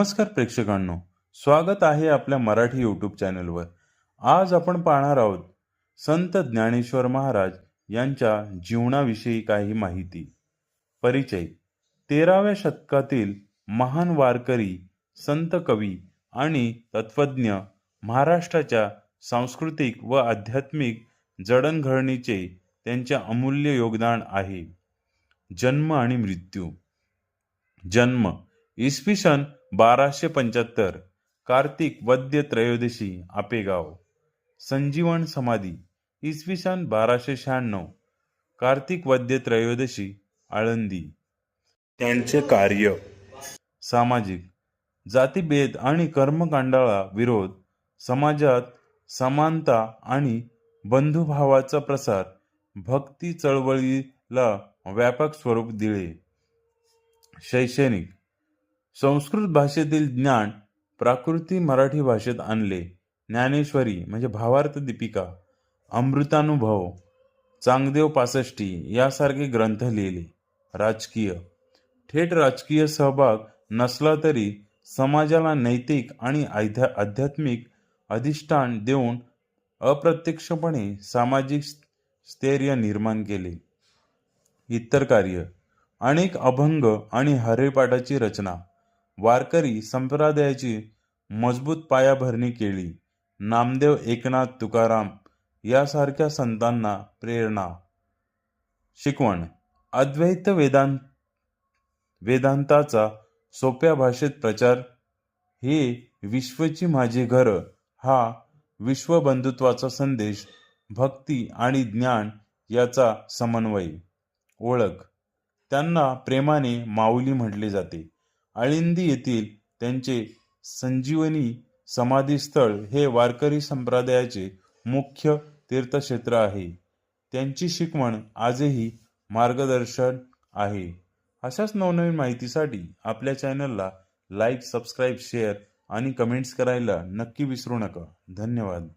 नमस्कार प्रेक्षकांनो स्वागत आहे आपल्या मराठी यूट्यूब चॅनलवर आज आपण पाहणार आहोत संत ज्ञानेश्वर महाराज यांच्या जीवनाविषयी काही माहिती. परिचय तेराव्या शतकातील महान वारकरी संत कवी आणि तत्वज्ञ महाराष्ट्राच्या सांस्कृतिक व आध्यात्मिक जडणघडणीचे त्यांचे अमूल्य योगदान आहे. जन्म आणि मृत्यू. जन्म इसवी सन बाराशे पंच्याहत्तर. कार्तिक वद्य त्रयोदशी आपेगाव. संजीवन समाधी इसवी सन बाराशे शहाण्णव. कार्तिक वद्य त्रयोदशी आळंदी. त्यांचे कार्य. सामाजिक. जातीभेद आणि कर्मकांडाला विरोध समाजात समानता आणि बंधुभावाचा प्रसार भक्ती चळवळीला व्यापक स्वरूप दिले. शैक्षणिक. संस्कृत भाषेतील ज्ञान प्राकृती मराठी भाषेत आणले. ज्ञानेश्वरी म्हणजे भावार्थ दीपिका अमृतानुभव चांगदेव पासष्टी यासारखे ग्रंथ लिहिले. राजकीय. थेट राजकीय सहभाग नसला तरी समाजाला नैतिक आणि आध्या आध्यात्मिक अधिष्ठान देऊन अप्रत्यक्षपणे सामाजिक स्थैर्य निर्माण केले. इतर कार्य अनेक अभंग आणि हरिपाठाची रचना. वारकरी संप्रदायाची मजबूत पायाभरणी केली. नामदेव एकनाथ तुकाराम यासारख्या संतांना प्रेरणा. शिकवण. अद्वैत वेदांत वेदांताचा सोप्या भाषेत प्रचार. हे विश्वची माझे घर हा विश्वबंधुत्वाचा संदेश भक्ती आणि ज्ञान याचा समन्वय. ओळख. त्यांना प्रेमाने माऊली म्हटले जाते. आळिंदी येथील त्यांचे संजीवनी समाधीस्थळ हे वारकरी संप्रदायाचे मुख्य तीर्थक्षेत्र आहे. त्यांची शिकवण आजही मार्गदर्शन आहे. अशाच नवनवीन माहितीसाठी आपल्या चॅनलला लाईक सबस्क्राईब शेअर आणि कमेंट्स करायला नक्की विसरू नका. धन्यवाद.